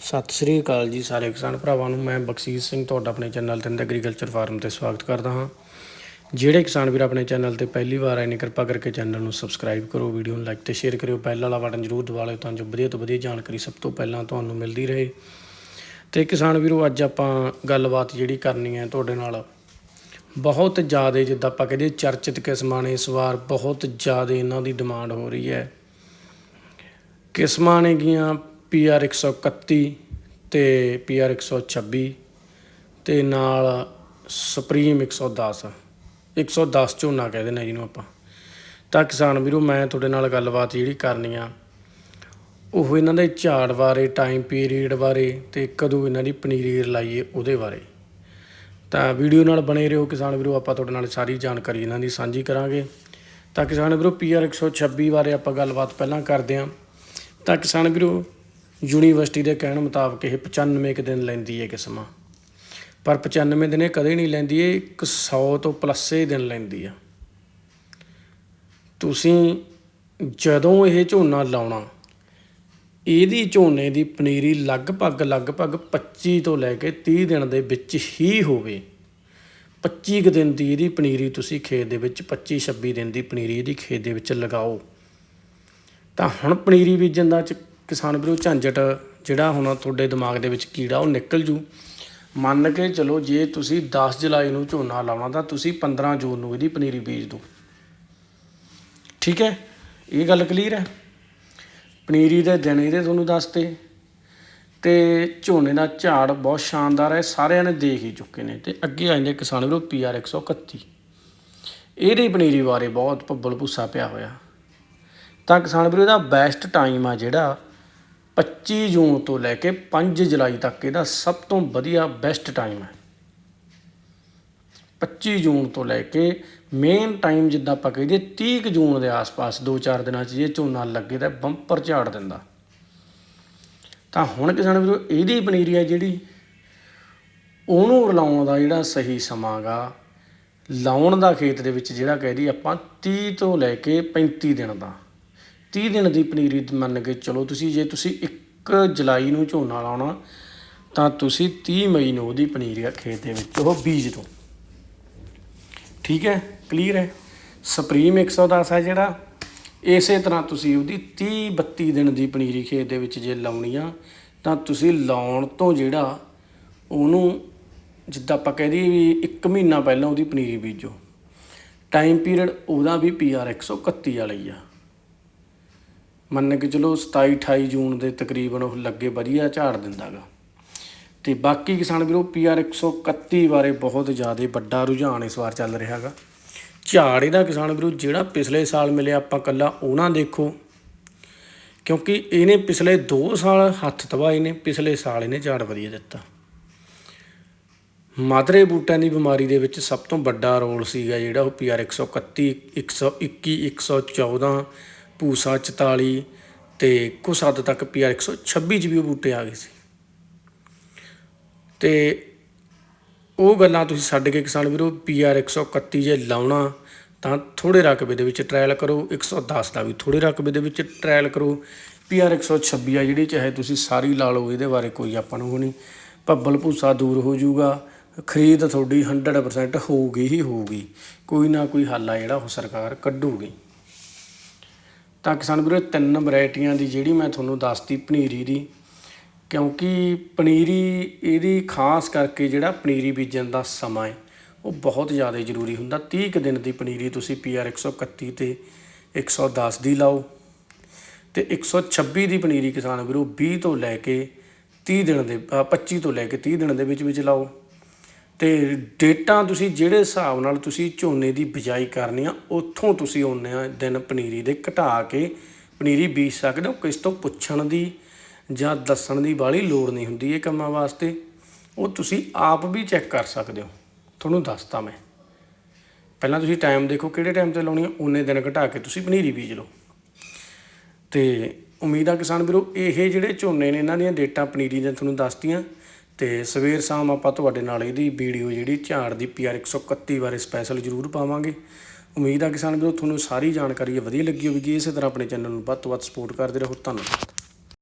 ਸਤਿ ਸ੍ਰੀ ਅਕਾਲ ਜੀ ਸਾਰੇ ਕਿਸਾਨ ਭਰਾਵਾਂ ਨੂੰ। ਮੈਂ ਬਖਸ਼ੀਸ਼ ਸਿੰਘ ਤੁਹਾਡਾ ਆਪਣੇ ਚੈਨਲ ਤੇ ਐਗਰੀਕਲਚਰ ਫਾਰਮ ਤੇ ਸਵਾਗਤ ਕਰਦਾ ਹਾਂ। ਜਿਹੜੇ ਕਿਸਾਨ ਵੀਰ ਆਪਣੇ ਚੈਨਲ ਤੇ ਪਹਿਲੀ ਵਾਰ ਆਏ ਨੇ, ਕਿਰਪਾ ਕਰਕੇ ਚੈਨਲ ਨੂੰ ਸਬਸਕ੍ਰਾਈਬ ਕਰੋ ਵੀਡੀਓ ਨੂੰ ਲਾਈਕ ਤੇ ਸ਼ੇਅਰ ਕਰਿਓ। ਬੈਲ ਵਾਲਾ ਬਟਨ ਜ਼ਰੂਰ ਦਬਾ ਲਿਓ ਤਾਂ ਜੋ ਵਧੀਆ ਤੋਂ ਵਧੀਆ ਜਾਣਕਾਰੀ ਸਭ ਤੋਂ ਪਹਿਲਾਂ ਤੁਹਾਨੂੰ ਮਿਲਦੀ ਰਹੇ। ਤੇ ਕਿਸਾਨ ਵੀਰੋ, ਅੱਜ ਆਪਾਂ ਗੱਲਬਾਤ ਜਿਹੜੀ ਕਰਨੀ ਹੈ ਤੁਹਾਡੇ ਨਾਲ, ਬਹੁਤ ਜ਼ਿਆਦਾ ਜਿੱਦਾਂ ਆਪਾਂ ਕਹਿੰਦੇ ਚਰਚਿਤ ਕਿਸਮਾਂ ਨੇ, ਇਸ ਵਾਰ ਬਹੁਤ ਜ਼ਿਆਦਾ ਇਹਨਾਂ ਦੀ ਡਿਮਾਂਡ ਹੋ ਰਹੀ ਹੈ। ਕਿਸਮਾਂ ਨੇਗੀਆਂ PR 131 ਤੇ PR 126 ਤੇ ਨਾਲ ਸੁਪਰੀਮ 110 110 ਝੋਨਾ ਕਹਿੰਦੇ ਨੇ ਜਿਹਨੂੰ ਆਪਾਂ। ਤਾਂ ਕਿਸਾਨ ਵੀਰੋ, ਮੈਂ ਤੁਹਾਡੇ ਨਾਲ ਗੱਲਬਾਤ ਜਿਹੜੀ ਕਰਨੀ ਆ, ਉਹ ਇਹਨਾਂ ਦੇ ਝਾੜ ਬਾਰੇ ਟਾਈਮ ਪੀਰੀਅਡ ਬਾਰੇ ਤੇ ਕਦੋਂ ਇਹਨਾਂ ਦੀ ਪਨੀਰੀ ਲਾਈਏ ਉਹਦੇ ਬਾਰੇ। ਤਾਂ ਵੀਡੀਓ ਨਾਲ ਬਣੇ ਰਹੋ ਕਿਸਾਨ ਵੀਰੋ, ਆਪਾਂ ਤੁਹਾਡੇ ਨਾਲ ਸਾਰੀ ਜਾਣਕਾਰੀ ਇਹਨਾਂ ਦੀ ਸਾਂਝੀ ਕਰਾਂਗੇ। ਤਾਂ ਕਿਸਾਨ ਵੀਰੋ PR 126 ਬਾਰੇ ਆਪਾਂ ਗੱਲਬਾਤ ਪਹਿਲਾਂ ਕਰਦੇ ਹਾਂ ਤਾਂ ਕਿਸਾਨ ਵੀਰੋ ਯੂਨੀਵਰਸਿਟੀ ਦੇ ਕਹਿਣ ਮੁਤਾਬਕ ਇਹ 95 ਕੁ ਦਿਨ ਲੈਂਦੀ ਹੈ ਕਿਸਮਾਂ। ਪਰ 95 ਦਿਨ ਇਹ ਕਦੇ ਨਹੀਂ ਲੈਂਦੀ, ਇਹ 100 ਤੋਂ ਪਲੱਸੇ ਦਿਨ ਲੈਂਦੀ ਆ। ਤੁਸੀਂ ਜਦੋਂ ਇਹ ਝੋਨਾ ਲਾਉਣਾ, ਇਹਦੀ ਝੋਨੇ ਦੀ ਪਨੀਰੀ ਲਗਭਗ ਲਗਭਗ 25 ਤੋਂ ਲੈ ਕੇ 30 ਦਿਨ ਦੇ ਵਿੱਚ ਹੀ ਹੋਵੇ। 25 ਕੁ ਦਿਨ ਦੀ ਇਹਦੀ ਪਨੀਰੀ ਤੁਸੀਂ ਖੇਤ ਦੇ ਵਿੱਚ 25 26 ਦਿਨ ਦੀ ਪਨੀਰੀ ਇਹਦੀ ਖੇਤ ਦੇ ਵਿੱਚ ਲਗਾਓ। ਤਾਂ ਹੁਣ ਪਨੀਰੀ ਬੀਜਣ ਦਾ ਚ- ਕਿਸਾਨ ਵੀਰੋ, ਝੰਜਟ ਜਿਹੜਾ ਹੁਣ ਤੁਹਾਡੇ ਦਿਮਾਗ ਦੇ ਵਿੱਚ ਕੀੜਾ, ਉਹ ਨਿਕਲ ਜੂ। ਮੰਨ ਕੇ ਚਲੋ, ਜੇ ਤੁਸੀਂ 10 ਜੁਲਾਈ ਨੂੰ ਝੋਨਾ ਲਾਉਣਾ ਤਾਂ ਤੁਸੀਂ 15 ਜੂਨ ਨੂੰ ਇਹਦੀ ਪਨੀਰੀ ਬੀਜ ਦਿਓ। ਠੀਕ ਹੈ? ਇਹ ਗੱਲ ਕਲੀਅਰ ਹੈ? ਪਨੀਰੀ ਦੇ ਦਿਨ ਇਹਦੇ ਤੁਹਾਨੂੰ ਦੱਸਤੇ। ਤੇ ਝੋਨੇ ਦਾ ਝਾੜ ਬਹੁਤ ਸ਼ਾਨਦਾਰ ਹੈ, ਸਾਰਿਆਂ ਨੇ ਦੇਖ ਹੀ ਚੁੱਕੇ ਨੇ। ਤੇ ਅੱਗੇ ਆ ਜਾਂਦੇ ਕਿਸਾਨ ਵੀਰੋ PR 131 ਇਹਦੀ ਪਨੀਰੀ ਬਾਰੇ ਬਹੁਤ ਭੱਬਲ ਭੁੱਸਾ ਪਿਆ ਹੋਇਆ। ਤਾਂ ਕਿਸਾਨ ਵੀਰੋ, ਇਹਦਾ ਬੈਸਟ ਟਾਈਮ ਆ ਜਿਹੜਾ 25 ਜੂਨ ਤੋਂ ਲੈ ਕੇ 5 ਜੁਲਾਈ ਤੱਕ ਇਹਦਾ ਸਭ ਤੋਂ ਵਧੀਆ ਬੈਸਟ ਟਾਈਮ ਹੈ। 25 ਜੂਨ ਤੋਂ ਲੈ ਕੇ ਮੇਨ ਟਾਈਮ ਜਿੱਦਾਂ ਆਪਾਂ ਕਹੀਏ 30 ਕੁ ਜੂਨ ਦੇ ਆਸ-ਪਾਸ 2-4 ਦਿਨਾਂ 'ਚ ਜੇ ਝੋਨਾ ਲੱਗੇ ਤਾਂ ਬੰਪਰ ਝਾੜ ਦਿੰਦਾ। ਤਾਂ ਹੁਣ ਕਿਸਾਨ ਵੀਰੋ, ਇਹਦੀ ਪਨੀਰੀ ਆ ਜਿਹੜੀ, ਉਹਨੂੰ ਰਲਾਉਣ ਦਾ ਜਿਹੜਾ ਸਹੀ ਸਮਾਂ ਗਾ, ਲਾਉਣ ਦਾ ਖੇਤ ਦੇ ਵਿੱਚ ਜਿਹੜਾ ਕਹਿ ਦੀ ਆਪਾਂ 30 ਤੋਂ ਲੈ ਕੇ 35 ਦਿਨ ਦਾ। 30 ਦਿਨ ਦੀ ਪਨੀਰੀ ਮੰਨ ਕੇ ਚਲੋ ਤੁਸੀਂ, ਜੇ ਤੁਸੀਂ 1 ਜੁਲਾਈ ਨੂੰ ਝੋਨਾ ਲਾਉਣਾ, ਤਾਂ ਤੁਸੀਂ 30 ਮਈ ਨੂੰ ਉਹਦੀ ਪਨੀਰੀ ਆ ਖੇਤ ਦੇ ਵਿੱਚ, ਉਹ ਬੀਜ ਦਿਓ ਠੀਕ ਹੈ? ਕਲੀਅਰ ਹੈ? ਸੁਪਰੀਮ 110 ਹੈ ਜਿਹੜਾ। ਇਸੇ ਤਰ੍ਹਾਂ ਤੁਸੀਂ ਉਹਦੀ 30 32 ਦਿਨ ਦੀ ਪਨੀਰੀ ਖੇਤ ਦੇ ਵਿੱਚ ਜੇ ਲਾਉਣੀ ਆ, ਤਾਂ ਤੁਸੀਂ ਲਾਉਣ ਤੋਂ ਜਿਹੜਾ ਉਹਨੂੰ, ਜਿੱਦਾਂ ਆਪਾਂ ਕਹਿ ਦਈਏ ਵੀ 1 ਮਹੀਨਾ ਪਹਿਲਾਂ ਉਹਦੀ ਪਨੀਰੀ ਬੀਜੋ। ਟਾਈਮ ਪੀਰੀਅਡ ਉਹਦਾ ਵੀ PR 131 ਵਾਲਾ ਹੀ ਆ। ਮੰਨ ਕੇ ਚਲੋ 27 28 ਜੂਨ ਦੇ ਤਕਰੀਬਨ ਉਹ ਲੱਗੇ ਵਧੀਆ ਝਾੜ ਦਿੰਦਾਗਾ। ਤੇ ਬਾਕੀ ਕਿਸਾਨ ਵੀਰੋ PR 131 ਬਾਰੇ ਬਹੁਤ ਜ਼ਿਆਦਾ ਵੱਡਾ ਰੁਝਾਨ ਇਸ ਵਾਰ ਚੱਲ ਰਿਹਾ ਹੈਗਾ ਝਾੜ ਇਹਦਾ ਕਿਸਾਨ ਵੀਰੋ, ਜਿਹੜਾ ਪਿਛਲੇ ਸਾਲ ਮਿਲਿਆ ਆਪਾਂ ਕੱਲਾ ਉਹਨਾਂ ਦੇਖੋ। ਕਿਉਂਕਿ ਇਹਨੇ ਪਿਛਲੇ 2 ਸਾਲ ਹੱਥ ਤਬਾਏ ਨੇ ਪਿਛਲੇ ਸਾਲ ਇਹਨੇ ਝਾੜ ਵਧੀਆ ਦਿੱਤਾ। ਮਾਦਰੇ ਬੂਟਿਆਂ ਦੀ ਬਿਮਾਰੀ ਦੇ ਵਿੱਚ ਸਭ ਤੋਂ ਵੱਡਾ ਰੋਲ ਸੀਗਾ ਜਿਹੜਾ ਉਹ PR 131 121 114 ਪੂਸਾ 44 ਤੇ ਕੁਛ ਹੱਦ ਤੱਕ PR 126 ਚ ਵੀ ਉਹ ਬੂਟੇ ਆ ਗਏ ਸੀ। ਤੇ ਉਹ ਗੱਲਾਂ ਤੁਸੀਂ ਛੱਡ ਕੇ ਕਿਸਾਨ ਵੀਰੋ PR 131 ਜੇ ਲਾਉਣਾ, ਤਾਂ ਥੋੜੇ ਰਕਬੇ ਦੇ ਵਿੱਚ ਟ੍ਰਾਇਲ ਕਰੋ 110 ਦਾ ਵੀ ਥੋੜੇ ਰਕਬੇ ਦੇ ਵਿੱਚ ਟ੍ਰਾਇਲ ਕਰੋ। PR 126 ਆ ਜਿਹੜੀ ਚਾਹੇ ਤੁਸੀਂ ਸਾਰੀ ਲਾ ਲਓ, ਇਹਦੇ ਬਾਰੇ ਕੋਈ ਆਪਾਂ ਨੂੰ ਹੋਣੀ ਭੱਬਲ ਭੂਸਾ ਦੂਰ ਹੋ ਜਾਊਗਾ, ਖਰੀਦ ਤੁਹਾਡੀ 100% ਹੋਊਗੀ ਹੀ ਹੋਊਗੀ। ਕੋਈ ਨਾ ਕੋਈ ਹੱਲ ਆ ਜਿਹੜਾ ਉਹ ਸਰਕਾਰ ਕੱਢੂਗੀ। ਤਾਂ ਕਿਸਾਨ ਵੀਰੋ ਤਿੰਨ ਵੈਰਾਈਟੀਆਂ ਦੀ ਜਿਹੜੀ ਮੈਂ ਤੁਹਾਨੂੰ ਦੱਸਤੀ ਪਨੀਰੀ ਦੀ। ਕਿਉਂਕਿ ਪਨੀਰੀ ਇਹਦੀ ਖਾਸ ਕਰਕੇ ਜਿਹੜਾ ਪਨੀਰੀ ਬੀਜਣ ਦਾ ਸਮਾਂ ਹੈ ਉਹ ਬਹੁਤ ਜ਼ਿਆਦਾ ਜ਼ਰੂਰੀ ਹੁੰਦਾ। 30 ਕੁ ਦਿਨ ਦੀ ਪਨੀਰੀ ਤੁਸੀਂ PR 131 ਤੇ 110 ਦੀ ਲਾਓ ਤੇ 126 ਦੀ ਪਨੀਰੀ ਕਿਸਾਨ ਵੀਰੋ 20 ਤੋਂ ਲੈ ਕੇ 30 ਦਿਨ ਦੇ ਅ, 25 ਤੋਂ ਲੈ ਕੇ 30 ਦਿਨ ਦੇ ਵਿੱਚ ਵਿੱਚ ਲਾਓ। ਤੇ ਡੇਟਾਂ ਤੁਸੀਂ ਜਿਹੜੇ ਹਿਸਾਬ ਨਾਲ ਤੁਸੀਂ ਝੋਨੇ ਦੀ ਬਿਜਾਈ ਕਰਨੀ ਆ, ਉੱਥੋਂ ਤੁਸੀਂ ਉਹਨੇ ਦਿਨ ਪਨੀਰੀ ਦੇ ਘਟਾ ਕੇ ਪਨੀਰੀ ਬੀਜ ਸਕਦੇ ਹੋ। ਕਿਸ ਤੋਂ ਪੁੱਛਣ ਦੀ ਜਾਂ ਦੱਸਣ ਦੀ ਬਾਹਲੀ ਲੋੜ ਨਹੀਂ ਹੁੰਦੀ ਇਹ ਕੰਮਾਂ ਵਾਸਤੇ। ਉਹ ਤੁਸੀਂ ਆਪ ਵੀ ਚੈੱਕ ਕਰ ਸਕਦੇ ਹੋ। ਤੁਹਾਨੂੰ ਦੱਸਤਾ ਮੈਂ। ਪਹਿਲਾਂ ਤੁਸੀਂ ਟਾਈਮ ਦੇਖੋ ਕਿਹੜੇ ਟਾਈਮ ਤੇ ਲਾਉਣੀ ਆ ਉਹਨੇ ਦਿਨ ਘਟਾ ਕੇ ਤੁਸੀਂ ਪਨੀਰੀ ਬੀਜ ਲਓ। ਤੇ ਉਮੀਦ ਆ ਕਿਸਾਨ ਵੀਰੋ, ਇਹ ਜਿਹੜੇ ਝੋਨੇ ਨੇ, ਇਹਨਾਂ ਦੀਆਂ ਡੇਟਾਂ ਪਨੀਰੀ ਦੀਆਂ ਤੁਹਾਨੂੰ ਦੱਸਤੀਆਂ। ਤੇ ਸਵੇਰ ਸ਼ਾਮ ਆਪਾਂ ਤੁਹਾਡੇ ਨਾਲ ਇਹਦੀ ਵੀਡੀਓ ਜਿਹੜੀ ਝਾੜ ਦੀ PR 131 ਬਾਰੇ ਸਪੈਸ਼ਲ ਜ਼ਰੂਰ ਪਾਵਾਂਗੇ। ਉਮੀਦ ਆ ਕਿਸਾਨ ਵੀਰੋ ਤੁਹਾਨੂੰ ਸਾਰੀ ਜਾਣਕਾਰੀ ਵਧੀਆ ਲੱਗੀ ਹੋਵੇਗੀ। ਇਸੇ ਤਰ੍ਹਾਂ ਆਪਣੇ ਚੈਨਲ ਨੂੰ ਵੱਧ ਤੋਂ ਵੱਧ ਸਪੋਰਟ ਕਰਦੇ ਰਹੋ। ਧੰਨਵਾਦ।